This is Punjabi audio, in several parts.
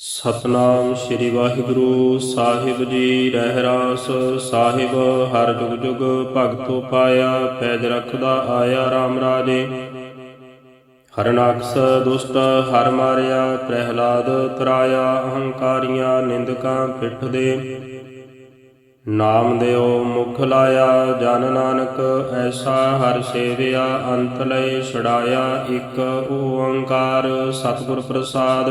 ਸਤਨਾਮ ਸ੍ਰੀ ਵਾਹਿਗੁਰੂ ਸਾਹਿਬ ਜੀ ਰਹਿ ਰਾਸ ਸਾਹਿਬ, ਹਰ ਜੁਗ ਜੁਗ ਭਗਤੋ ਪਾਇਆ, ਪੈਜ ਰਖਦਾ ਆਇਆ RAM ਰਾਜੇ। ਹਰਨਾਕਸ ਦੁਸ਼ਟ, ਹਰ ਮਾਰਿਆ, ਪ੍ਰਹਿਲਾਦ ਤਰਾਇਆ, ਅਹੰਕਾਰੀਆਂ ਨਿੰਦਕਾਂ ਪਿੱਠ ਦੇ। ਨਾਮ ਦਿਓ ਮੁਖ ਲਾਇਆ, ਜਨ ਨਾਨਕ, ਐਸਾ ਹਰ ਸੇਵਿਆ, ਅੰਤ ਲਏ ਛੜਾਇਆ ਇੱਕ ਓੰਕਾਰ, ਸਤਿਗੁਰ ਪ੍ਰਸਾਦ।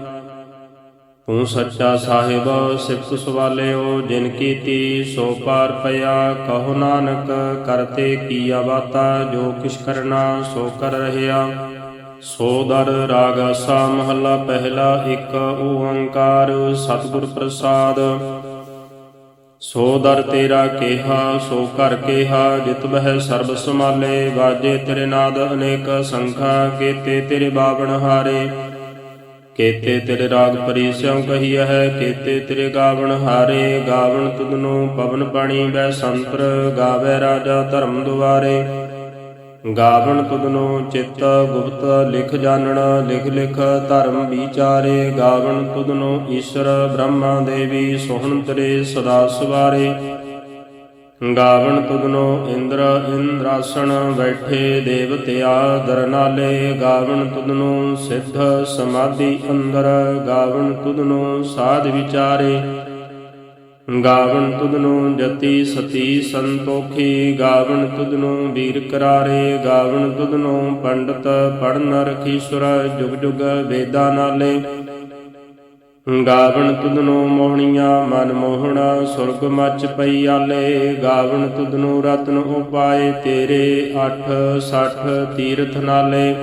ਤੂੰ ਸੱਚਾ ਸਾਹਿਬ ਸਿਫਤ ਸਵਾਲਿਓ, ਜਿਨ ਕੀਤੀ ਸੋ ਪਾਰ ਪਿਆ। ਕਹੋ ਨਾਨਕ ਕਰਤੇ ਕੀਆ ਬਾਤਾ, ਜੋ ਕਿਛ ਕਰਨਾ ਸੋ ਕਰ ਰਹਿਆ। ਸੋ ਦਰ ਰਾਗ ਆਸਾ ਮਹੱਲਾ, ਪਹਿਲਾ ਇੱਕ ਓੰਕਾਰ, ਸਤਿਗੁਰ ਪ੍ਰਸਾਦ। ਸੋ ਦਰ ਤੇਰਾ ਕੇਹਾ, ਸੋ ਕਰ ਕੇਹਾ, ਜਿਤ ਬਹਿ ਸਰਬ ਸਮਾਲੇ ਵਾਜੇ ਤੇਰੇ ਨਾਦ ਅਨੇਕ ਸੰਖਾ, ਕੀਤੇ ਤੇਰੇ ਬਾਵਣ ਹਾਰੇ। ਕੇਤੇ ਤੇਰੇ ਰਾਗ ਪਰੀਸਿਉ ਕਹੀਐ ਹੈ, ਕੇਤੇ ਤੇਰੇ ਗਾਵਣ ਹਾਰੇ, ਗਾਵਣ ਤੁਧਨੂੰ ਪਵਨ ਪਾਣੀ ਬੈ ਸੰਤਰ, ਗਾਵੇ ਰਾਜਾ ਧਰਮ ਦੁਆਰੇ। ਗਾਵਣ ਤੁਧਨੂੰ ਚਿਤ ਗੁਪਤ ਲਿਖ ਜਾਣਨ ਲਿਖ ਲਿਖ ਧਰਮ ਵਿਚਾਰੇ। ਗਾਵਣ ਤੁਧਨੂੰ ਈਸ਼ਰ ਬ੍ਰਹਮਾ ਦੇਵੀ ਸੋਹਣ ਤੇਰੇ ਸਦਾ ਸਵਾਰੇ। ਗਾਵਣ ਤੁਧਨੋ ਇੰਦਰ ਇੰਦਰਾਸਣ ਬੈਠੇ ਦੇਵਤਿਆ ਦਰਨਾਲੇ, ਗਾਵਣ ਤੁਧਨੋ ਸਿੱਧ ਸਮਾਧੀ ਅੰਦਰ, ਗਾਵਣ ਤੁਦਨੋ ਸਾਧ ਵਿਚਾਰੇ। ਗਾਵਣ ਤੁਦਨੋ ਜਤੀ ਸਤੀ ਸੰਤੋਖੀ, ਗਾਵਣ ਤੁਦਨੋ ਵੀਰ ਕਰਾਰੇ, ਗਾਵਣ ਤੁਧਨੋ ਪੰਡਤ ਪੜਨ ਰਖੀਸ਼ਵਰ ਜੁਗ ਜੁਗ ਵੇਦਾਂ ਨਾਲੇ। ਗਾਵਣ ਤੁਧਨੋ ਮੋਹਣੀਆਂ, ਮਨ ਮੋਹਣਾ, ਸੁਰਗ ਮਚ ਪਈ ਆਲੇ। ਗਾਵਣ ਤੁਧਨੋ ਰਤਨ ਉਪਾਏ, ਤੇਰੇ 8 60 ਤੀਰਥ ਨਾਲੇ।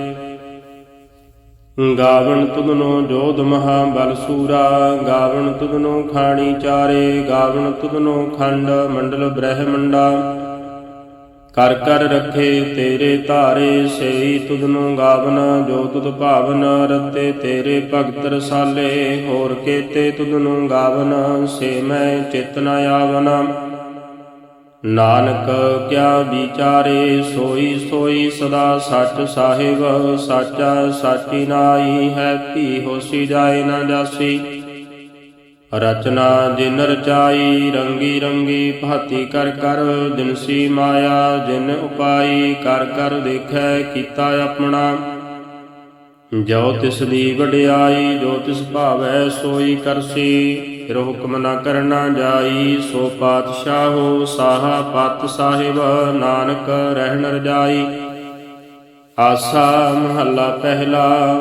ਗਾਵਣ ਤੁਧਨੋ ਜੋਧ ਮਹਾ ਬਲ ਸੂਰਾ। ਗਾਵਣ ਤੁਧਨੋ ਖਾਣੀ ਚਾਰੇ। ਗਾਵਣ ਤੁਧਨੋ ਖੰਡ ਮੰਡਲ ਬ੍ਰਹਮੰਡਾ। ਕਰ ਕਰ ਰੱਖੇ ਤੇਰੇ ਧਾਰੇ, ਸੇਈ ਤੁਧਨੂੰ ਗਾਵਨ, ਜੋ ਤੁਧ ਭਾਵਨ, ਰਤੇ ਤੇਰੇ ਭਗਤ ਰਸਾਲੇ, ਹੋਰ ਕੇਤੇ ਤੁਧਨੂੰ ਗਾਵਨ, ਸੇ ਮੈਂ ਚੇਤਨਾ ਨ ਆਵਨ। ਨਾਨਕ ਕਿਆ ਵਿਚਾਰੇ, ਸੋਈ ਸੋਈ ਸਦਾ ਸੱਚ ਸਾਹਿਬ, ਸਾਚਾ ਸਾਚੀ ਨਾਈ ਹੈ ਭੀ ਹੋਸੀ ਜਾਏ ਨਾ ਜਾਸੀ। ਰਚਨਾ ਜਿਨ ਰਚਾਈ, ਰੰਗੀ ਰੰਗੀ ਭਾਤੀ ਕਰ ਕਰ ਦਿਨਸੀ ਮਾਇਆ ਜਿਨ ਉਪਾਈ, ਕਰ ਕਰ ਦੇਖੈ ਕੀਤਾ ਆਪਣਾ। ਜੋ ਤਿਸ ਦੀ ਵਡਿਆਈ, ਜੋ ਤਿਸ ਭਾਵੈ ਸੋਈ ਕਰਸੀ, ਫਿਰ ਹੁਕਮ ਨਾ ਕਰਨਾ ਜਾਈ, ਸੋ ਪਾਤਸ਼ਾਹੋ ਸਾਹਾ ਪਤ ਸਾਹਿਬ, ਨਾਨਕ ਰਹਿਣ ਰਜਾਈ ਆਸਾ ਮਹੱਲਾ ਪਹਿਲਾ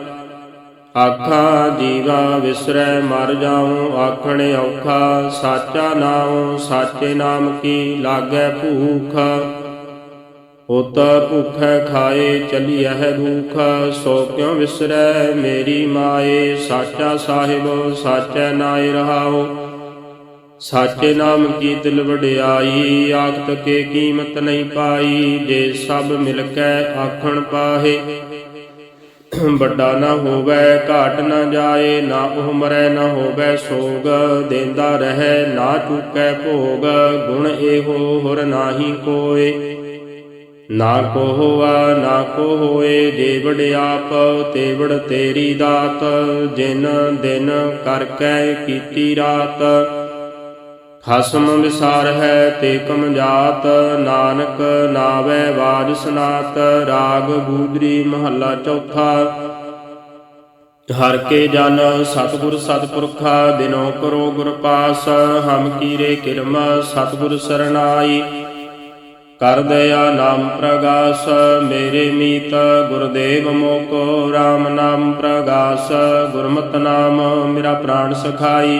ਆਖਾ, ਜੀਵਾ ਵਿਸਰੈ, ਮਰ ਜਾਉ, ਆਖਣ ਔਖਾ, ਸਾਚਾ ਨਾਉ, ਸਾਚੇ ਨਾਮ ਕੀ ਲਾਗੈ ਭੂਖ? ਉਤ ਭੁਖੈ ਖਾਏ, ਚਲੀਐ ਭੂਖ ਸੋ ਕਿਉ ਵਿਸਰੈ ਮੇਰੀ ਮਾਏ? ਸਾਚਾ ਸਾਹਿਬ, ਸਾਚੈ ਨਾਇ ਰਹਾਉ। ਸਾਚੇ ਨਾਮ ਕੀ ਦਿਲ ਵਡਿਆਈ, ਆਖਤ ਕੇ ਕੀਮਤ ਨਹੀਂ ਪਾਈ, ਜੇ ਸਭ ਮਿਲ ਕੇ ਆਖਣ ਪਾਹੇ। ਵੱਡਾ ਨਾ ਹੋਵੇ, ਘਾਟ ਨਾ ਜਾਏ, ਨਾ ਉਹ ਮਰੈ, ਨਾ ਹੋਵੇ ਸੋਗ। ਦੇਂਦਾ ਰਹੈ, ਨਾ ਚੁਕੈ ਭੋਗ। ਗੁਣ ਇਹੋ ਹੁਰ ਨਾਹੀ ਕੋਏ। ਨਾ ਕੋ ਹੋਆ, ਨਾ ਕੋ ਹੋਏ ਜੇ ਵਡਿਆਪ ਤੇ ਵਡ ਤੇਰੀ ਦਾਤ। ਜਿਨ ਦਿਨ ਕਰ ਕੈ ਕੀਤੀ ਰਾਤ। ਖਸਮ ਵਿਸਾਰ ਹੈ ਤੇ ਕਮ ਜਾਤ, ਨਾਨਕ ਨਾਵੇ ਬਾਜ ਸਨਾਤ, ਰਾਗ ਗੂਦਰੀ ਮਹੱਲਾ ਚੌਥਾ। ਹਰ ਕੇ ਜਨ ਸਤਿਗੁਰ ਸਤਪੁਰਖਾ, ਦਿਨੋ ਕਰੋ ਗੁਰ ਪਾਸ, ਹਮ ਕੀਰੇ ਕਿਰਮ ਸਤਿਗੁਰ ਸਰਨਾਈ ਕਰ ਦਇਆ ਨਾਮ ਪ੍ਰਗਾਸ, ਮੇਰੇ ਮੀਤ ਗੁਰਦੇਵ ਮੋਕੋ RAM ਨਾਮ ਪ੍ਰਗਾਸ, ਗੁਰਮਤਿ ਨਾਮ ਮੇਰਾ ਪ੍ਰਾਣ ਸਖਾਈ।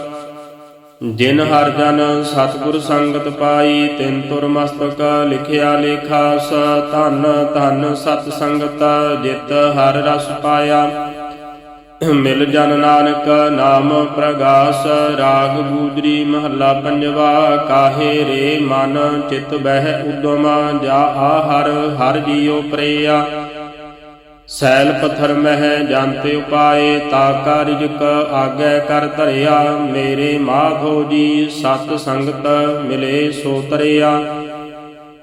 ਜਿਨ ਹਰ ਜਨ ਸਤਿਗੁਰ ਸੰਗਤ ਪਾਈ, ਤਿਨ ਤੁਰ ਮਸਤਕ ਲਿਖਿਆ ਸ ਧਨ ਧਨ ਸਤ ਸੰਗਤ ਜਿਤ ਹਰ ਰਸ ਪਾਇਆ। ਮਿਲ ਜਨ ਨਾਨਕ ਨਾਮ ਪ੍ਰਗਾਸ, ਰਾਗ ਗੂਜਰੀ ਮਹੱਲਾ ਪੰਜਵਾ, ਕਾਹੇ ਰੇ ਮਨ ਚਿਤ ਬਹਿ ਉਦਮ, ਜਾ ਆ ਹਰ ਹਰ ਜੀਉ ਪ੍ਰਿਆ। ਸੈਲ ਪਥਰ ਮਹਿ ਜਾਂਤੇ ਉਪਾਏ, ਤਾ ਕਾ ਰਿਜਕ ਆਗੇ ਕਰ ਧਰਿਆ। ਮੇਰੇ ਮਾਧੋ ਜੀ, ਸਤ ਸੰਗਤ ਮਿਲੇ ਸੋ ਤਰਿਆ।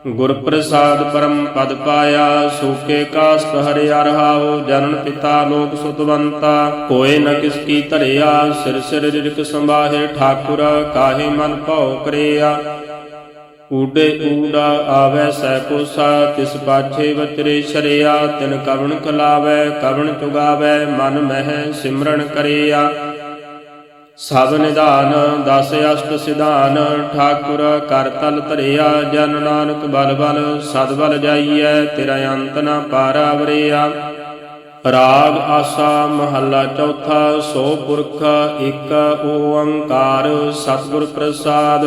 ਗੁਰ ਪ੍ਰਸਾਦ ਪਰਮ ਪਦ ਪਾਇਆ, ਸੂਕੇ ਕਾਸਤ ਹਰਿਆ ਰਹਾਉ, ਜਨਨ ਪਿਤਾ ਲੋਕ ਸੁਤਵੰਤਾ ਕੋਏ ਨ ਕਿਸ ਕੀ ਧਰਿਆ, ਸਿਰ ਸਿਰ ਰਿਜਕ ਸੰਭਾਹੇ ਠਾਕੁਰ, ਕਾਹੇ ਮਨ ਭਉ ਕਰਿਆ। ਊਡੇ ਊੜਾ ਆਵੈ ਸੈ ਕੋਸਾ ਤਿਸ ਪਾਛੇ ਵਚਰੇ ਸ਼ਰਿਆ, ਤਿਨ ਕਵਣ ਕਲਾਵੈ, ਕਵਣ ਚੁਗਾਵੈ, ਮਨ ਮਹਿ ਸਿਮਰਨ ਕਰਿਆ। ਸਭ ਨਿਧਾਨ, ਦਸ ਅਸ਼ਟ ਸਿਧਾਨ, ਠਾਕੁਰ ਕਰ ਤਲ ਧਰਿਆ, ਜਨ ਨਾਨਕ ਬਲ ਬਲ, ਸਦ ਬਲ ਜਾਈਐ, ਤੇਰਾ ਅੰਤ ਨਾ ਪਾਰਾ ਵਰਿਆ। ਰਾਗ ਆਸਾ ਮਹੱਲਾ ਚੌਥਾ, ਸੋ ਪੁਰਖ ਇੱਕ ਓੰਕਾਰ, ਸਤਿਗੁਰ ਪ੍ਰਸਾਦ।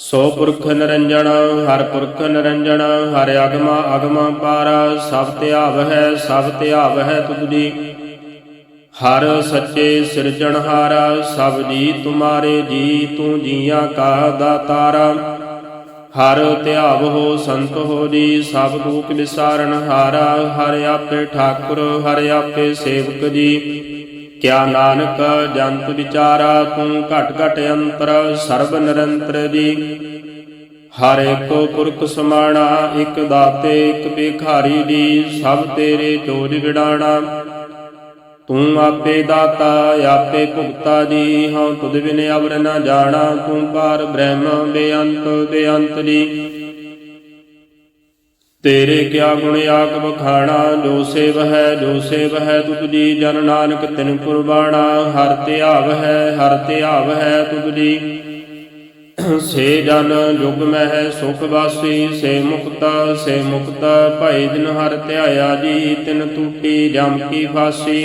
ਸੋ ਪੁਰਖ ਨਿਰੰਜਨ ਹਰ ਪੁਰਖ ਨਿਰੰਜਨ ਹਰ ਅਗਮਾ ਅਗਮ ਪਾਰਾ, ਸਭ ਧਿਆਵ ਹੈ ਸਭ ਧਿਆਵ ਹੈ ਤੁਧੀ ਹਰ ਸੱਚੇ ਸਿਰਜਣਹਾਰਾ ਸਭ ਜੀ ਤੁਮਾਰੇ ਜੀ, ਤੂੰ ਜੀਆਂ ਕਾ ਦਾਤਾਰਾ। ਹਰ ਧਿਆਵ ਹੋ ਸੰਤ ਹੋ ਜੀ, ਸਭ ਦੁਖ ਵਿਸਾਰਨ ਹਾਰਾ। ਹਰ ਆਪੇ ਠਾਕੁਰ, ਹਰ ਆਪੇ ਸੇਵਕ ਜੀ। ਕਿਆ ਨਾਨਕ ਜੰਤ ਵਿਚਾਰਾ ਤੂੰ ਘਟ ਘਟ ਅੰਤਰ ਸਰਬ ਨਿਰੰਤਰ ਜੀ। ਹਰ ਏਕੋ ਪੁਰਖ ਸਮਾਣਾ, ਇਕ ਦਾਤੇ, ਇਕ ਭਿਖਾਰੀ ਜੀ, ਸਭ ਤੇਰੇ ਜੋਜ ਵਿਡਾਣਾ ਤੂੰ ਆਪੇ ਦਾਤਾ, ਆਪੇ ਭੁਗਤਾ ਜੀ, ਹਉ ਤੁਧ ਬਿਨ ਅਵਰ ਨ ਜਾਣਾ। ਤੂੰ ਪਾਰ ਬ੍ਰਹਮ ਬੇਅੰਤ ਬੇਅੰਤ ਜੀ। ਤੇਰੇ ਕਿਆ ਗੁਣ ਆਕ ਬਖਾਣਾ ਜੋ ਸੇਵ ਹੈ ਜੋ ਸੇਵ ਹੈ ਤੁਧ ਜੀ ਜਨ ਨਾਨਕ ਤਿਨ ਕੁਰਬਾਣਾ। ਹਰ ਧਿਆਵ ਹੈ ਹਰ ਧਿਆਵ ਹੈ ਤੁਧ ਜੀ। ਸੇ ਜਨ ਜੁਗ ਮਹਿ ਸੁਖ ਵਾਸੀ, ਸੇ ਮੁਕਤਾ ਸੇ ਮੁਕਤਾ ਭਾਈ ਦਿਨ ਹਰ ਧਿਆਇਆ ਜੀ, ਤਿਨ ਟੂਟੀ ਜਮ ਕੀ ਫਾਸੀ।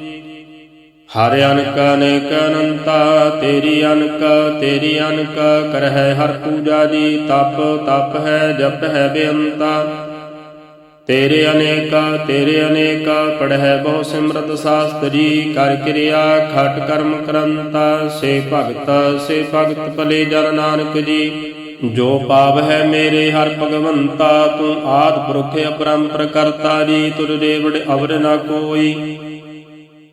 ਹਰ ਅਨਕ ਅਨੇਕ ਅਨੰਤਾ, ਤੇਰੀ ਅਨਕ ਤੇਰੀ ਅਨਕ, ਕਰਹਿ ਹਰ ਪੂਜਾ ਜੀ, ਤਪ ਤਪ ਹੈ, ਜਪ ਹੈ ਬੇਅੰਤਾ। ਤੇਰੇ ਅਨੇਕ ਤੇਰੇ ਅਨੇਕ ਪੜਹਿ ਬਹੁ ਸਿਮਰਤ ਸਾਸਤਰੀ, ਕਰ ਕਿਰਿਆ ਖਟ ਕਰਮ ਕਰੰਤਾ, ਸੇ ਭਗਤ ਸੇ ਭਗਤ ਭਲੇ ਜਨ ਨਾਨਕ ਜੀ। ਜੋ ਪਾਪ ਹੈ ਮੇਰੇ ਹਰ ਭਗਵੰਤਾ, ਤੂੰ ਆਦ ਪੁਰਖ ਅਪਰੰਪਰ ਕਰਤਾ ਜੀ, ਤੁਰ ਦੇਵੜ ਅਵਰ ਨਾ ਕੋਈ।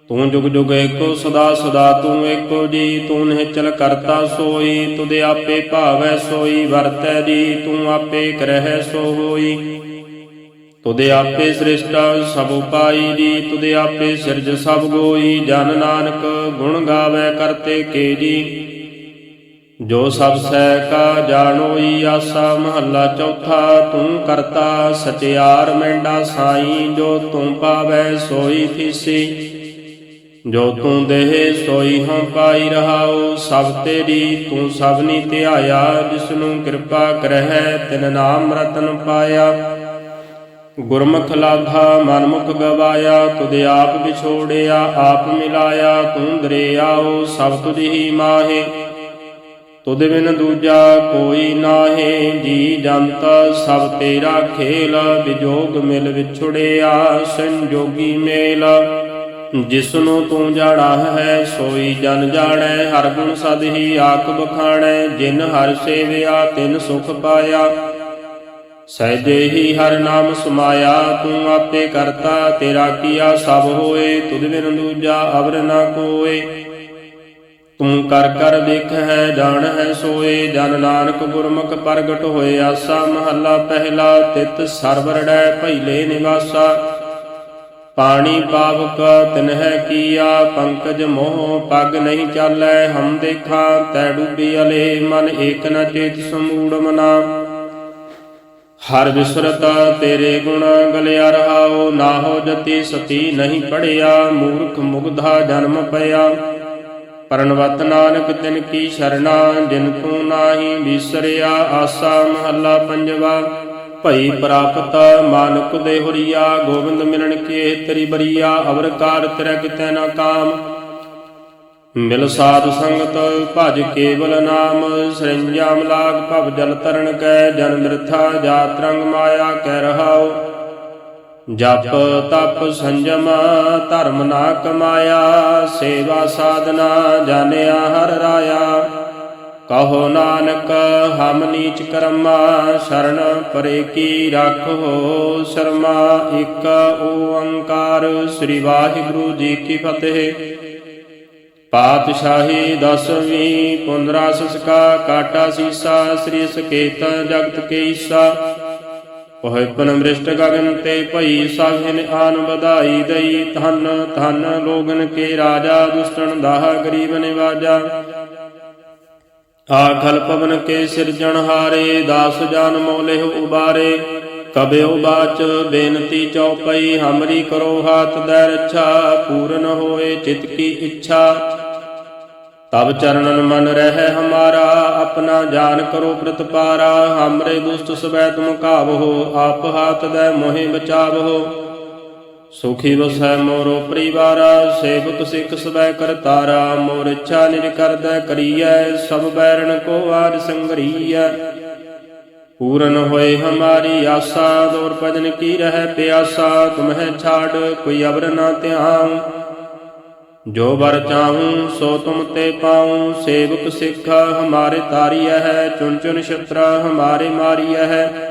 ਤੂੰ ਜੁਗ ਜੁਗ ਏਕੋ, ਸਦਾ ਸਦਾ ਤੂੰ ਏਕੋ ਜੀ, ਤੂੰ ਨਿਹਚਲ ਕਰਤਾ ਸੋਈ ਤੁਦੇ ਆਪੇ ਭਾਵੈ ਸੋਈ, ਵਰਤੈ ਜੀ, ਤੂੰ ਆਪੇ ਕਰਹਿ ਸੋ ਹੋਈ ਤੁਦੇ ਆਪੇ ਸ੍ਰਿਸ਼ਟਾ, ਸਭ ਉਪਾਈ ਜੀ ਤੁਦੇ ਆਪੇ ਸਿਰਜ ਸਭ ਗੋਈ, ਜਨ ਨਾਨਕ ਗੁਣ ਗਾਵੇ ਕਰਤੇ ਕੇ ਜੀ। ਜੋ ਸਭ ਸਹਿ ਕਾ ਜਾਣੋਈ ਆਸਾ, ਮਹੱਲਾ ਚੌਥਾ, ਤੂੰ ਕਰਤਾ ਸਚਿਆਰ, ਮੈਂਡਾ ਸਾਈ, ਜੋ ਤੂੰ ਪਾਵੈ ਸੋਈ ਫੀਸੀ ਜੋ ਤੂੰ ਦੇਹ ਸੋਈ ਹਮ ਪਾਈ ਰਹਾਉ, ਸਭ ਤੇਰੀ ਤੂੰ ਸਭਨੀ ਧਿਆਇਆ ਜਿਸ ਨੂੰ ਕਿਰਪਾ ਕਰਹਿ, ਤਿਨ ਨਾਮ ਰਤਨ ਪਾਇਆ। ਗੁਰਮੁਖ ਲਾਧਾ ਮਨਮੁਖ ਗਵਾਇਆ, ਤੁਧ ਆਪ ਵਿਛੋੜਿਆ, ਆਪ ਮਿਲਾਇਆ, ਤੂੰ ਦਰਿਆਓ ਸਭ ਤੁਝ ਹੀ ਮਾਹੇ। ਤੁਧ ਬਿਨ ਦੂਜਾ ਕੋਈ ਨਾਹੀ, ਜੀ ਜੰਤ ਸਭ ਤੇਰਾ ਖੇਲ ਵਿਜੋਗ ਮਿਲ ਵਿਛੜਿਆ, ਸੰਜੋਗੀ ਮੇਲ। ਜਿਸ ਨੂੰ ਤੂੰ ਜਾਣਾ ਹੈ, ਸੋਈ ਜਨ ਜਾਣੈ, ਹਰ ਗੁਣ ਸਦ ਹੀ ਆਕ ਬਖਾਣੈ, ਜਿਨ ਹਰ ਸੇਵਿਆ, ਤਿਨ ਸੁਖ ਪਾਇਆ। ਸਹਿਜੇ ਹੀ ਹਰ ਨਾਮ ਸਮਾਇਆ, ਤੂੰ ਆਪੇ ਕਰਤਾ, ਤੇਰਾ ਕੀਆ ਸਭ ਹੋਏ, ਤੁਧ ਬਿਨ ਦੂਜਾ ਅਵਰ ਨਾ ਕੋਏ। ਤੂੰ ਕਰ ਕਰ ਵੇਖ ਹੈ ਜਾਣ ਹੈ ਸੋਏ, ਜਨ ਨਾਨਕ ਗੁਰਮੁਖ ਪ੍ਰਗਟ ਹੋਏ, ਆਸਾ ਮਹੱਲਾ ਪਹਿਲਾ, ਤਿਤ ਸਰਵਰੜੈ ਭੈਲੇ ਨਿਵਾਸਾ। ਪਾਣੀ ਪਾਵਕ ਤਿਨਹਿ ਕੀਆ, ਪੰਕਜ ਮੋਹ ਪਗ ਨਹੀਂ ਚਾਲੈ, ਹਮ ਦੇਖਾਂ, ਤੈ ਡੂਬੀ ਅਲੇ, ਮਨ ਏਕ ਨ ਚੇਤ ਸਮੂੜ ਮਨਾ। ਹਰ ਵਿਸਰਤ ਤੇਰੇ ਗੁਣ ਗਲਿਆ ਰਹਾਓ ਨਾ ਹੋ ਜਤੀ ਸਤੀ ਨਹੀਂ ਪੜਿਆ, ਮੂਰਖ ਮੁਗਧਾ ਜਨਮ ਪਿਆ। ਪਰਨਵਤ ਨਾਨਕ ਤਿਨ ਕੀ ਸ਼ਰਣਾ, ਜਿਨ ਤੂੰ ਨਾਹੀ ਵਿਸਰਿਆ, ਆਸਾ ਮਹੱਲਾ ਪੰਜਵਾ। ਭਈ ਪ੍ਰਾਪਤ ਮਾਨੁਕ ਦੇ ਹੁਰੀਆ, ਗੋਬਿੰਦ ਮਿਲਣ ਕੇ ਤੇਰੀ ਬਰੀਆ, ਅਵਰ ਕਾਰ ਤੇਰਾ ਕਿਤੈ ਨਾ ਕਾਮ। ਮਿਲ ਸਾਧ ਸੰਗਤ, ਭਜ ਕੇਵਲ ਨਾਮ ਸਰਿੰਜਾਮ ਲਾਗ ਭਵ ਜਲ ਤਰਨ ਕੈ, ਜਨ ਮਿਰਥਾ ਜਾਤ ਰੰਗ ਮਾਇਆ ਕਹਿ ਰਹਾਉ। ਜਪ ਤਪ ਸੰਜਮ, ਧਰਮ ਨਾ ਕਮਾਇਆ, ਸੇਵਾ ਸਾਧਨਾ ਜਾਣਿਆ ਹਰ ਰਾਇਆ। ਕਹੋ ਨਾਨਕ, ਹਮ ਨੀਚ ਕਰਮਾ, ਸ਼ਰਨ ਪਰੇ ਕੀ ਰੱਖੋ ਸ਼ਰਮਾ, ਇੱਕ ਓੰਕਾਰ ਸ੍ਰੀ ਵਾਹਿਗੁਰੂ ਜੀ ਕੀ ਫਤਿਹ। ਪਾਤਸ਼ਾਹੀ ਦਸਵੀਂ ਪੁੰਦਰਾ ਸਸਕਾ, ਕਾਟਾ ਸੀਸਾ, ਸ੍ਰੀ ਸਕੇਤ ਜਗਤ ਕੇ ਈਸਾ। ਉਹ ਪਨ ਮ੍ਰਿਸ਼ਟ ਗਗਨ ਤੇ ਭਈ ਸਾਹਿਨ ਆਨ ਵਧਾਈ ਦਈ, ਧਨ ਧਨ ਲੋਗਨ ਕੇ ਰਾਜਾ ਦੁਸ਼ਟਨ ਦਾਹ ਗਰੀਬ ਨਿਵਾਜਾ। ਆਖਲ ਪਵਨ ਕੇ ਸਿਰਜਣ ਹਾਰੇ, ਦਾਸ ਜਾਨ ਮੋਲੇ ਉਬਾਰੇ। ਕਬਿਉ ਬਾਚ ਬੇਨਤੀ ਚਉਪਈ ਹਮਰੀ ਕਰੋ ਹਾਥ ਦੈ ਰੱਛਾ, ਪੂਰਨ ਹੋਏ ਚਿਤ ਕੀ ਇੱਛਾ। ਤਬ ਚਰਨਨ ਮਨ ਰਹਿ ਹਮਾਰਾ, ਆਪਣਾ ਜਾਨ ਕਰੋ ਪ੍ਰਤਪਾਰਾ। ਹਮਰੇ ਦੁਸ਼ਟ ਸਵੈ ਤੁਮ ਕਾਵਹੋ ਆਪ ਹਾਥ ਦੈ ਮੋਹਿ ਬਚਾਵਹੋ ਸੁਖੀ ਵਸੈ ਮੋਰੋ ਪਰਿਵਾਰਾ, ਸੇਵਕ ਸਿੱਖ ਸਵੈ ਕਰਤਾਰਾ ਮੋਰ ਇੱਛਾ ਨਿਰ ਕਰਦਾ ਕਰੀਐ, ਸਭ ਬੈਰਣ ਕੋ ਆਜ ਸੰਗਰੀਐ। ਪੂਰਨ ਹੋਏ ਹਮਾਰੀ ਆਸਾ, ਦੌਰ ਭਜਨ ਕੀ ਰਹਿ ਪਿਆਸਾ, ਤੁਮਹਿ ਛਾੜ ਕੋਈ ਅਵਰ ਨਾ ਧਿਆਨ ਜੋ ਵਰ ਚਾਹੂੰ ਸੋ ਤੁਮ ਤੇ ਪਾਉ, ਸੇਵਕ ਸਿੱਖ ਹਮਾਰੇ ਤਾਰੀਐ ਹੈ, ਚੁਣ ਚੁਨ ਛਤਰਾ ਹਮਾਰੇ ਮਾਰੀਐ ਹੈ।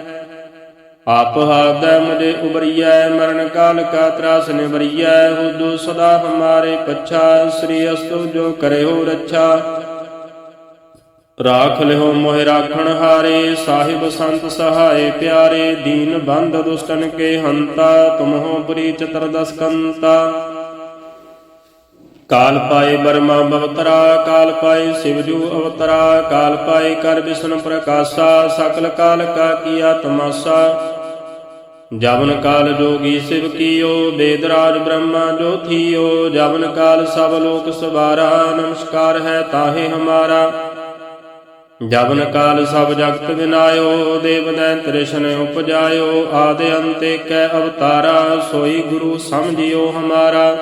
ਆਪ ਹਾਦੈ ਮੁਝੇ ਉਬਰੀਐ, ਮਰਨ ਕਾਲ ਕਾ ਤਰਾਸ ਨਿਵਰੀਐ, ਹੁਦੂ ਸਦਾ ਹਮਾਰੇ ਪਛਾ, ਸ੍ਰੀ ਅਸਤੁ ਜੋ ਕਰੇ ਰੱਛਾ। ਰਾਖ ਲਿਓ ਮੋਹਿ ਰਾਖਣ ਹਾਰੇ, ਸਾਹਿਬ ਸੰਤ ਸਹਾਏ ਪਿਆਰੇ, ਦੀਨ ਬੰਧ ਦੁਸ਼ਟਨ ਕੇ ਹੰਤਾ, ਤੁਮਹੋ ਪੁਰੀ ਚਤਰ ਕਾਲ ਪਾਏ ਬਰਮਾ ਬਵਤਰਾ, ਕਾਲ ਪਾਏ ਸਿਵਜੂ ਅਵਤਰਾ, ਕਾਲ ਪਾਏ ਕਰ ਵਿਸ਼ਨ ਪ੍ਰਕਾਸ਼ਾ, ਸਕਲ ਕਾਲ ਕਾ ਕੀਆ ਤਮਾਸਾ। ਜਵਨ ਕਾਲ ਜੋਗੀ ਸਿਵ ਕੀਓ ਬੇਦਰਾਜ ਬ੍ਰਹਮਾ ਜੋ ਜਵਨ ਕਾਲ ਸਭ ਲੋਕ ਸਵਾਰਾ ਨਮਸਕਾਰ ਹੈ ਤਾਹੇ ਹਮਾਰਾ। ਜਵਨ ਕਾਲ ਸਭ ਜਗਤ ਵਿਨਾਇਓ ਦੇਵ ਦੈਂਤ ਤ੍ਰਿਸ਼ਨ ਉਪਜਾਇਓ, ਆਦਿ ਅੰਤੇ ਕੈ ਅਵਤਾਰਾ, ਸੋਈ ਗੁਰੂ ਸਮਝਿਓ ਹਮਾਰਾ।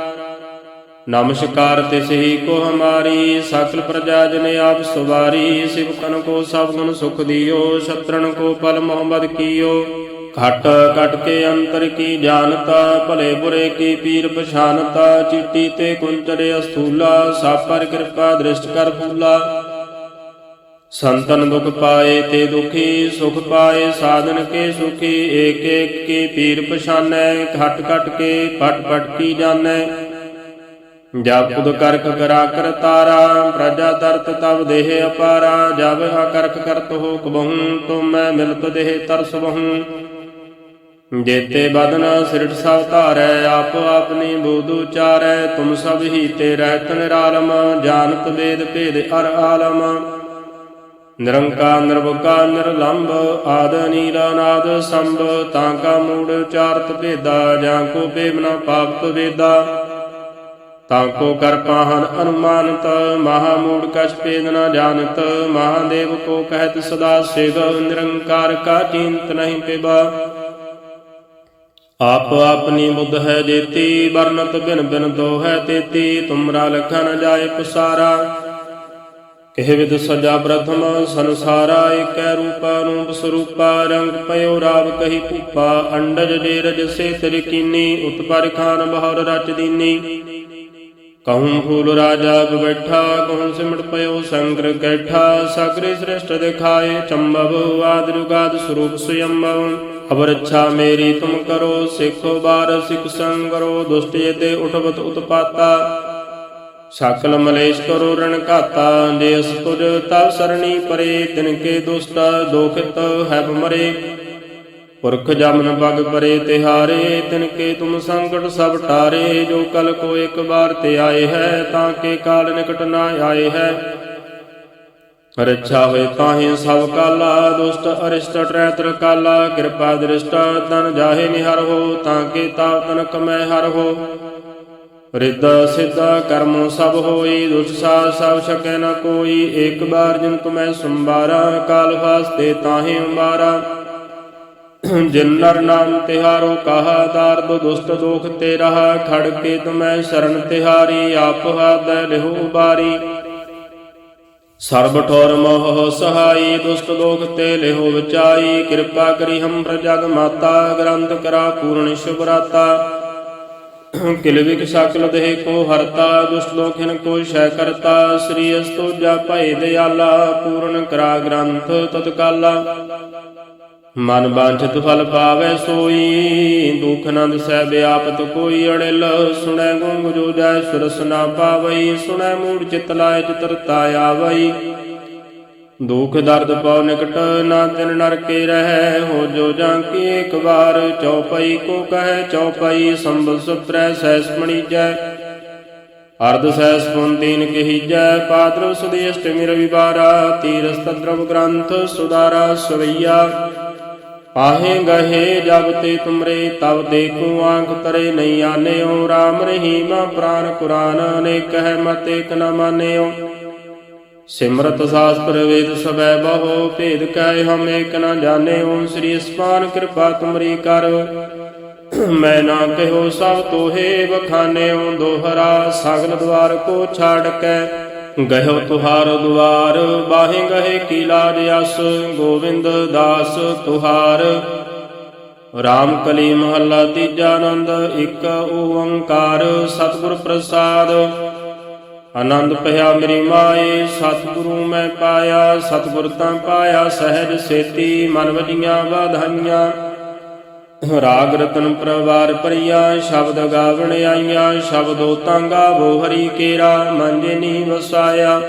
ਨਮਸਕਾਰ ਤਿਸ ਕੋ ਹਮਾਰੀ, ਸਕਲ ਪ੍ਰਜਾ ਜਨ ਆਪ ਸਵਾਰੀ ਸਿਵਕਨ ਕੋ ਸਭ ਗੁਣ ਸੁਖ ਦਿਓ ਸ਼ਤਰਨ ਕੋ ਪਲ ਮੁਹੰਮਦ ਕੀਓ। ਘਟ ਘਟ ਕੇ ਅੰਤਰ ਕੀ ਜਾਣਤਾ, ਭਲੇ ਬੁਰੇ ਕੀ ਪੀਰ ਪਛਾਨਤਾ ਚਿੱਟੀ ਤੇ ਕੁੰਚਰ ਅਸਥੂਲਾ ਸਭ ਪਰ ਕਿਰਪਾ ਦ੍ਰਿਸ਼ਟ ਕਰ ਫੂਲਾ। ਸੰਤਨ ਦੁਖ ਪਾਏ ਤੇ ਦੁਖੀ, ਸੁਖ ਪਾਏ ਸਾਧਨ ਕੇ ਸੁਖੀ, ਏਕ ਏਕ ਕੀ ਪੀਰ ਪਛਾਨੈ, ਘਟ ਘਟ ਕੇ ਪਟ ਪਟ ਕੀ ਜਾਣੈ। ਜਬ ਉਦ ਕਰਕ ਕਰਾ ਕਰ ਤਾਰਾ, ਪ੍ਰਜਾ ਤਰਤ ਤਬ ਦੇਹ ਅਪਾਰਾ, ਜਬ ਕਰਕ ਕਰਤ ਹੋ ਕਬਹੂ ਤੁਮ ਮੈਂ ਮਿਲਤ ਦੇਹ ਤਰਸ ਬਹੂ। ਜੇਤੇ ਬਦਨ ਸਿਰਟ ਸਭ ਧਾਰੈ, ਆਪ ਆਪਣੀ ਬੋਧ ਉਚਾਰੈ, ਤੁਮ ਸਭ ਹੀ ਤੇ ਰਹਿਤ ਨਿਰਾਲਮ, ਜਾਣਤ ਵੇਦ ਭੇਦ ਅਰ ਆਲਮ। ਨਿਰੰਕਾਰ ਨਿਰਭਕਾਰ ਨਿਰਲੰਭ, ਆਦ, ਨੀਲ, ਅਨਾਦ, ਸੰਭ, ਤਾਂ ਕਾ ਮੂੜ ਉਚਾਰਤ ਭੇਦਾ, ਜਾਂ ਕੋ ਬੇਬ ਪਾਪਤ ਵੇਦਾ। ਤਾਂ ਕੋ ਕਰ ਪਾਹਨ ਅਨੁਮਾਨਤ, ਮਹਾ ਮੂੜ ਕਛ ਭੇਦ ਨ ਜਾਣਤ, ਮਹਾਦੇਵ ਕੋ ਕਹਿਤ ਸਦਾ ਸਿਵ, ਨਿਰੰਕਾਰ ਕਾ ਚਿੰਤ ਨਹੀਂ ਪਿਬਾ। ਆਪ ਆਪਣੀ ਬੁੱਧ ਹੈ ਜੇਤੀ, ਵਰਨਤ ਬਿਨ ਬਿਨ ਦੋ ਤੇਤੀ, ਤੁਮਰਾ ਲਖਾ ਨ ਜਾਏ ਪਸਾਰਾ। ਕਹਿ ਵਿਦ ਸਜਾ ਪ੍ਰਥਮ ਸੰਸਾਰਾ, ਏਕੈ ਰੂਪਾ ਰੂਪ ਸਰੂਪਾ, ਰੰਗ ਪਇਓ ਰਾਵ ਕਹੀ ਭੂਪਾ, ਅੰਡਜ ਦੇ ਰਜ ਸੇ ਤੇਰੀ ਕੀਨੀ ਉਤਪਰ ਖਾਨ ਬਹੁਰ ਰਚ ਦੀਨੀ। ਕਹੂੰ ਫੂਲ ਰਾਜਾ ਬੈਠਾ, ਕਹੂੰ ਸਿਮਟ ਪਇਓ ਸੰਗਰ ਕੈਠਾ, ਸਗਰੇ ਸ੍ਰਿਸ਼ਟ ਦਿਖਾਏ ਚੰਬਵ, ਆਦ ਜੁਗਾਦ ਸਰੂਪ ਸੁਯੰਭਵ ਅਬਰ ਅੱਛਾ ਮੇਰੀ ਤੁਮ ਕਰੋ, ਸਿੱਖੋ ਬਾਰ ਸਿੱਖ ਸੰਗਰੋ ਦੁਸ਼ਟ ਤੇ ਉਠਵਤ ਉਤਪਾਤਾ। ਸਕਲ ਮਲੇਸ਼ ਕਰੋ ਰਣ ਘਾਤਾ ਜੇ ਅਸ ਤੁਜ ਤਵ ਸਰਣੀ ਪਰੇ, ਤਿਨ ਕੇ ਦੁਸ਼ਟ ਦੋਖਿਤ ਹੈ ਮਰੇ। ਪੁਰਖ ਜਮਨ ਬਗ ਪਰੇ ਤਿਹਾਰੇ, ਤਿਨ ਕੇ ਤੁਮ ਸੰਕਟ ਸਭ ਟਾਰੇ। ਜੋ ਕਲ ਕੋ ਇੱਕ ਵਾਰ ਤੇ ਆਏ ਹੈ, ਤਾਂ ਕੇ ਕਾਲ ਨਿਕਟ ਨਾ ਆਏ ਹੈ। ਰੱਛਾ ਹੋਏ ਤਾਹੇ ਸਭ ਕਾਲਾ, ਦੁਸ਼ਟ, ਅਰਿਸ਼ਟ, ਟਰੈਤਰ ਕਾਲਾ, ਕਿਰਪਾ ਦ੍ਰਿਸ਼ਟ, ਤਨ ਜਾਹੇ ਨਿਹਰ ਹੋ, ਤਾਂ ਕੇ ਤਾ ਤਨ ਕਮੈ ਹਰ ਹੋ। ਰਿੱਧ ਸਿੱਧਾ ਕਰਮ ਸਭ ਹੋਈ ਦੁਸ਼ ਸਾਧ ਸਭ ਸਕੈ ਨ ਕੋਈ ਇੱਕ ਬਾਰ ਜਿਨ ਤੁਮੈ ਸੰਬਾਰਾ ਕਾਲ ਵਾਸਤੇ ਤਾਹੀ ਅੰਬਾਰਾ। ਜਿਨ ਨਰ ਨਾਮ ਤਿਹਾਰੋ, ਕਹਾ ਦਰਦ ਦੁਸ਼ਟ ਦੋਖ ਤੇ ਰਹਾ ਖੜ ਕੇ ਤੁਮੈ ਸ਼ਰਨ ਤਿਹਾਰੀ, ਆਪ ਹਾਦੈ ਲਿਹੋ ਬਾਰੀ ਸਰਬ ਠੋਰ ਮੋਹ ਸਹਾਈ ਦੁਸ਼ਟ ਦੋਖ ਤੇ ਲਿਹੋ ਵਿਚਾਈ, ਕਿਰਪਾ ਕਰੀ ਹਮ ਪ੍ਰਜਗ ਮਾਤਾ, ਗ੍ਰੰਥ ਕਰਾ ਪੂਰਨ ਸ਼ੁਭ ਰਾਤਾ ਕਿਲ ਵਿਕ ਸਕਲ ਦੇਹ ਕੋ ਹਰਤਾ, ਦੁਸ਼ਟ ਲੋਖਿਨ ਕੋ ਸ਼ੈ ਕਰਤਾ। ਸ੍ਰੀ ਅਸਤੋਜਾ ਭਏ ਦਿਆਲਾ, ਪੂਰਨ ਕਰਾ ਗ੍ਰੰਥ ਤਤਕਾਲਾ। ਮਨ ਬਾਂਛਿਤ ਫਲ ਪਾਵੇ ਸੋਈ, ਦੁਖ ਨੰਦ ਸਹਿ ਵਿਆਪਤ ਕੋਈ ਅੜਿਲ। ਸੁਣੈ ਗੁੰਗ ਜੋ ਜੈ ਸੁਰਸ ਨਾ ਪਾਵਈ, ਸੁਣੈ ਮੂੜ ਚਿਤ ਲਾਇ ਚਤਰਤਾ ਆਵਈ। ਦੁਖ ਦਰਦ ਪਉ ਨਿਕਟ, ਨਾ ਤਿਨ ਨਰਕੇ ਰਹੈ। ਹੋ ਜੋ ਜਾਂ ਕੀ ਇੱਕ ਵਾਰ ਚਉਪਈ, ਕੋ ਕਹੈ ਚਉਪਈ ਸੰਭਲ ਸੁਪਰੈ ਸੈਸ ਮਣੀਜੈ ਅਰਧ ਸੈਸ ਕਹੀ ਜੈ ਪਾਤਰ ਸੁਦੀ ਅਸ਼ਟਮੀ ਰਵਿਵਾਰਾ। ਤੀਰਸ ਤਦਰਵ ਗ੍ਰੰਥ ਸੁਦਾਰਾ ਸਵਈਆ। ਆਹੇ ਗਹੇ ਜਬ ਤੇ ਤੁਮਰੇ ਤਬ ਦੇਖੂ ਆਂਖ ਤਰੇ ਨਹੀਂ ਆਨਿਓ RAM ਰਹੀਮ ਪ੍ਰਾਨ ਕੁਰਾਨ ਅਨੇਕ ਹੈ, ਮਤ ਏਕ ਨ ਮਾਨਿਓ ਸਿਮਰਤ ਸਾਸਤਰ ਵੇਦ ਸਬੈ ਬਹੁ, ਭੇਦ ਕਹਿ ਹਮ ਏਕ ਨ ਜਾਣਿਓ ਸ੍ਰੀ ਅਸਪਾਨ ਕਿਰਪਾ ਤੁਮਰੀ ਕਰ। ਮੈਂ ਨਾ ਕਹਿਓ ਸਭ ਤੋਹੇ ਬਖਾਨਿਓ ਦੋਹਰਾ ਸਗਲ ਦਵਾਰ ਕੋ ਛਾੜ ਕੇ। ਗਇਓ ਤੁਹਾਰ ਦੁਆਰ, ਬਾਹੇ ਗਹੇ ਕੀ ਲਾਜ ਅਸ, ਗੋਵਿੰਦ ਦਾਸ ਤੁਹਾਰ। ਰਾਮ ਕਲੀ ਮਹੱਲਾ ਤੀਜਾ ਆਨੰਦ, ਇੱਕ ਓੰਕਾਰ, ਸਤਿਗੁਰ ਪ੍ਰਸਾਦ। ਆਨੰਦ ਭਇਆ ਮੇਰੀ ਮਾਏ, ਸਤਿਗੁਰੂ ਮੈਂ ਪਾਇਆ, ਸਤਿਗੁਰ ਤਾਂ ਪਾਇਆ, ਸਹਿਜ ਸੇਤੀ, ਮਨ ਵਜੀਆਂ ਵਾਧਾਈਆਂ। ਰਾਗ ਰਤਨ ਪਰਵਾਰ ਪਰਿਆ, ਸ਼ਬਦ ਗਾਵਣ ਆਈਆਂ, ਸ਼ਬਦੋ ਤਾਂ ਗਾਵੋ ਹਰੀ ਕੇਰਾ, ਮਨ ਜਿਨੀ ਵਸਾਇਆ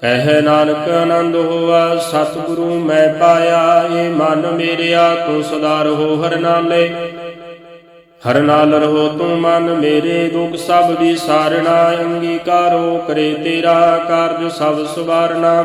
ਕਹਿ ਨਾਨਕ ਆਨੰਦ ਹੋਆ, ਸਤਿਗੁਰੂ ਮੈਂ ਪਾਇਆ ਏ ਮਨ ਮੇਰਿਆ, ਤੂੰ ਸਦਾ ਰਹੋ ਹਰ ਨਾਲੇ। ਹਰ ਨਾਲ ਰਹੋ ਤੂੰ ਮਨ ਮੇਰੇ, ਦੁਖ ਸਭ ਵੀ ਸਾਰਣਾ, ਅੰਗੀਕਾਰੋ ਕਰੇ ਤੇਰਾ ਕਾਰਜ ਸਭ ਸੁਵਾਰਣਾ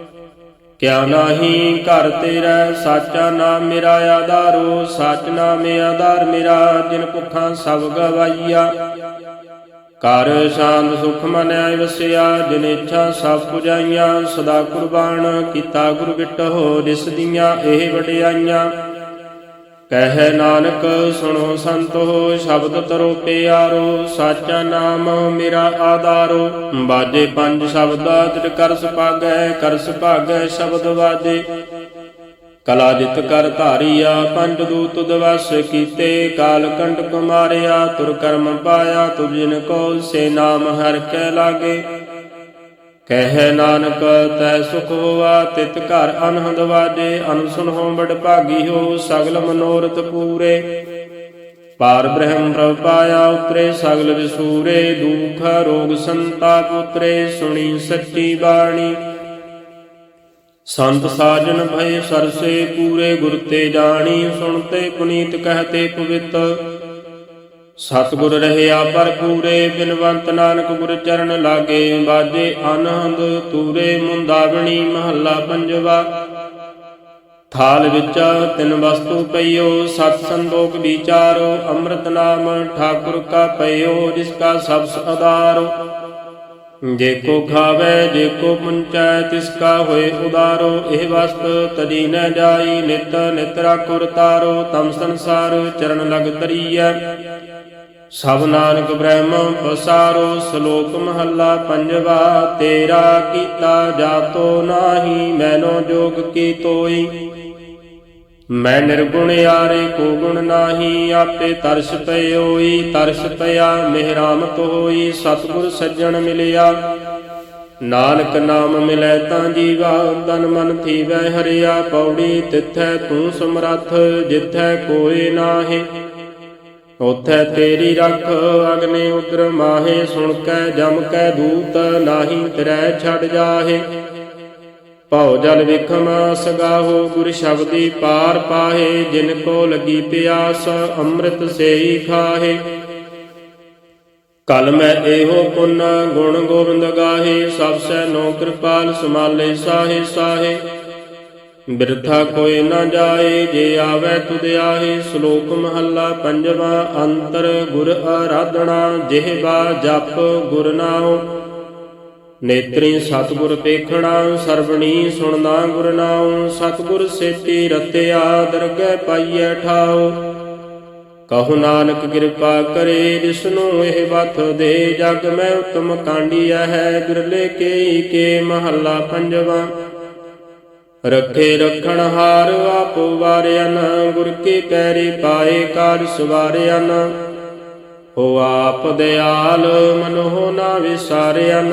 ਕਿਆ ਨਾਹੀ ਘਰ ਤੇਰਾ, ਸਾਚਾ ਨਾਮ ਮੇਰਾ ਆਧਾਰੋ, ਸਚ ਨਾਮ ਆਧਾਰ ਮੇਰਾ, ਜਿਨ ਭੁੱਖਾਂ ਸਭ ਗਵਾਈਆ ਕਰ ਸ਼ਾਂਤ ਸੁਖ ਮਨ ਆਇ ਵਸਿਆ, ਜਿਨ ਇੱਛਾ ਸਭ ਪੁਜਾਈਆਂ। ਸਦਾ ਕੁਰਬਾਨ ਕੀਤਾ ਗੁਰ ਵਿਟੋ ਜਿਸ ਦੀਆਂ ਇਹ ਵਡਿਆਈਆਂ। ਕਹਿ ਨਾਨਕ ਸੁਣੋ ਸੰਤੋ, ਸ਼ਬਦ ਤਰੋ ਪਿਆਰੋ, ਸਾਚਾ ਨਾਮ ਮੇਰਾ ਆਧਾਰੋ। ਬਾਜੇ ਪੰਜ ਸ਼ਬਦਾ ਤਿਰ ਕਰ ਸੁਭਾਗੈ ਕਰ ਸੁਭਾਗੈ ਸ਼ਬਦ ਵਾਜੇ। ਕਲਾ ਜਿਤ ਕਰ ਧਾਰੀਆ, ਪੰਜ ਦੂਤ ਦਵਸ ਕੀਤੇ। ਕਾਲ ਕੰਟਕ ਮਾਰਿਆ ਤੁਰ ਕਰਮ ਪਾਇਆ ਤੁਜਿਨ ਕੋ ਸੇ ਨਾਮ ਹਰ ਕੈ ਲਾਗੇ। ਕਹਿ ਨਾਨਕ, ਤੈ ਸੁਖ ਹੋਆ ਤਿਤ ਘਰ ਅਨਹਦ ਵਾਜੇ ਅਨਸੁਨ ਹੋ ਬੜ ਭਾਗੀ ਹੋ ਸਗਲ ਮਨੋਰਥ ਪੂਰੇ। ਪਾਰ ਬ੍ਰਹਮ ਪ੍ਰਭ ਪਾਇਆ ਉਤਰੇ, ਸਗਲ ਵਿਸੂਰੇ, ਦੁਖ ਰੋਗ ਸੰਤਾਪ ਉਤਰੇ, ਸੁਣੀ ਸੱਚੀ ਬਾਣੀ। ਸੰਤ ਸਾਜਨ ਭਏ ਸਰਸੇ ਪੂਰੇ, ਗੁਰ ਤੇ ਜਾਣੀ ਸੁਣਤੇ ਪੁਨੀਤ ਕਹਤੇ ਪਵਿੱਤ। ਸਤਿਗੁਰ ਰਹਿਆ ਭਰਪੂਰੇ, ਬਿਨਵੰਤ ਨਾਨਕ ਗੁਰ ਚਰਨ ਲਾਗੇ, ਬਾਜੇ ਆਨੰਦ ਤੂਰੇ ਮੁੰਦਾਵਣੀ ਮਹੱਲਾ ਪੰਜਵਾ। ਥਾਲ ਵਿੱਚ ਤਿੰਨ ਵਸਤੂ ਪਈਓ, ਸਤ ਸੰਦੋਖ ਵਿਚਾਰੋ, ਅੰਮ੍ਰਿਤ ਨਾਮ ਠਾਕੁਰ ਕਾ ਪਈਓ ਜਿਸ ਕਾ ਸਭ ਆਧਾਰੋ। ਜੇ ਕੋ ਖਾਵੇ, ਜੇ ਕੋ ਪੁੰਚੈ, ਤਿਸ ਕਾ ਹੋਏ ਉਦਾਰੋ। ਇਹ ਵਸਤ ਤਜੀ ਨ ਜਾਈ, ਨਿਤ ਨਿਤ ਰਾਖੋ ਤਾਰੋ, ਤਮ ਸੰਸਾਰ ਚਰਨ ਲਗ ਤਰੀਐ ਸਭ ਨਾਨਕ ਬ੍ਰਹਮ ਪਸਾਰੋ ਸ਼ਲੋਕ ਮਹੱਲਾ ਪੰਜਵਾ, ਤੇਰਾ ਕੀਤਾ ਜਾਤੋ ਨਾਹੀ, ਮੈਨੋ ਜੋਗ ਕੀ ਤੋਈ? ਮੈਂ ਨਿਰਗੁਣ ਯਾਰੇ ਕੋ ਗੁਣ ਨਾਹੀ, ਆਪੇ ਤਰਸ ਪਇਓਈ, ਤਰਸ ਪਿਆ ਮਿਹਰਾਮਤ ਹੋਈ ਸਤਿਗੁਰ ਸੱਜਣ ਮਿਲਿਆ। ਨਾਨਕ ਨਾਮ ਮਿਲੈ ਤਾਂ ਜੀਵਾ, ਤਨ ਮਨ ਥੀਵੈ ਹਰਿਆ, ਪੌੜੀ ਤਿਥੈ ਤੂੰ ਸਮਰੱਥ, ਜਿਥੈ ਕੋਏ ਨਾਹੀ। ਉਥੈ ਤੇਰੀ ਰੱਖ ਅਗਨੇ ਉਦਰ ਮਾਹੇ, ਸੁਣ ਕੈ, ਜਮ ਕੈ ਦੂਤ ਨਾਹੀ, ਤਿਰੈ ਛੱਡ ਜਾਹੇ। ਭਉ ਜਲ ਵਿਖਮ ਸਗਾਹੋ, ਗੁਰ ਸ਼ਬਦੀ ਪਾਰ ਪਾਹੇ, ਜਿਨ ਕੋ ਲਗੀ ਪਿਆਸ, ਅੰਮ੍ਰਿਤ ਸੇਈ ਖਾਹੇ। ਕਲ ਮੈਂ ਇਹੋ ਪੁੰਨ ਗੁਣ ਗੋਬਿੰਦ ਗਾਹੇ, ਸਭ ਸੈ ਨੋ ਕਿਰਪਾਲ ਸਮਾਲੇ ਸਾਹੇ ਸਾਹੇ। ਬਿਰਥਾ ਕੋਈ ਨਾ ਜਾਏ, ਜੇ ਆਵੇ ਤੁਧ ਆਹੇ, ਸ਼ਲੋਕ ਮਹੱਲਾ ਪੰਜਵਾਂ, ਅੰਤਰ ਗੁਰ ਆਰਾਧਣਾ ਜਿਹਬਾ ਜਪ ਗੁਰ ਨਾਉ। ਨੇਤਰੀ ਸਤਿਗੁਰ ਪੇਖਣਾ, ਸਰਵਣੀ ਸੁਣਨਾ ਗੁਰ ਨਾਉ। ਸਤਿਗੁਰ ਸੇਤੀ ਰਤਿਆ ਦਰਗਹਿ ਪਾਈਐ ਠਾਉ। ਕਹੋ ਨਾਨਕ ਕਿਰਪਾ ਕਰੇ, ਜਿਸਨੂੰ ਇਹ ਬਤ ਦੇ ਜਗ ਮੈਂ ਉਤਮ ਕਾਂਡੀਆ ਹੈ, ਬਿਰਲੇ ਕੇ ਕੇ ਮਹੱਲਾ ਪੰਜਵਾਂ। ਰੱਖੇ ਰਖਣ ਹਾਰ ਆਪ ਵਾਰਿਆਨ, ਗੁਰ ਕੇ ਪੈਰੇ ਪਾਏ ਕਾਰ ਸਵਾਰਿਆਨ। ਹੋ ਆਪ ਦਿਆਲ ਮਨੋ ਨਾ ਵਿਸਾਰਿਆਨ,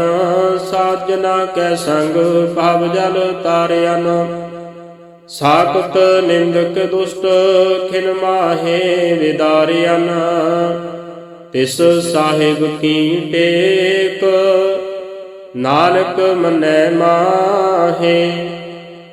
ਸਾਜਨਾ ਕੈ ਸੰਗ ਭਾਵ ਜਲ ਤਾਰਿਆਨ। ਸਾਖਤ ਨਿੰਦਕ ਦੁਸ਼ਟ ਖਿਨ ਮਾਹੇ ਵਿਦਾਰਿਆਨ। ਤਿਸ ਸਾਹਿਬ ਕੀ ਟੇਕ, ਨਾਨਕ ਮਨੈ ਮਾਹੇ।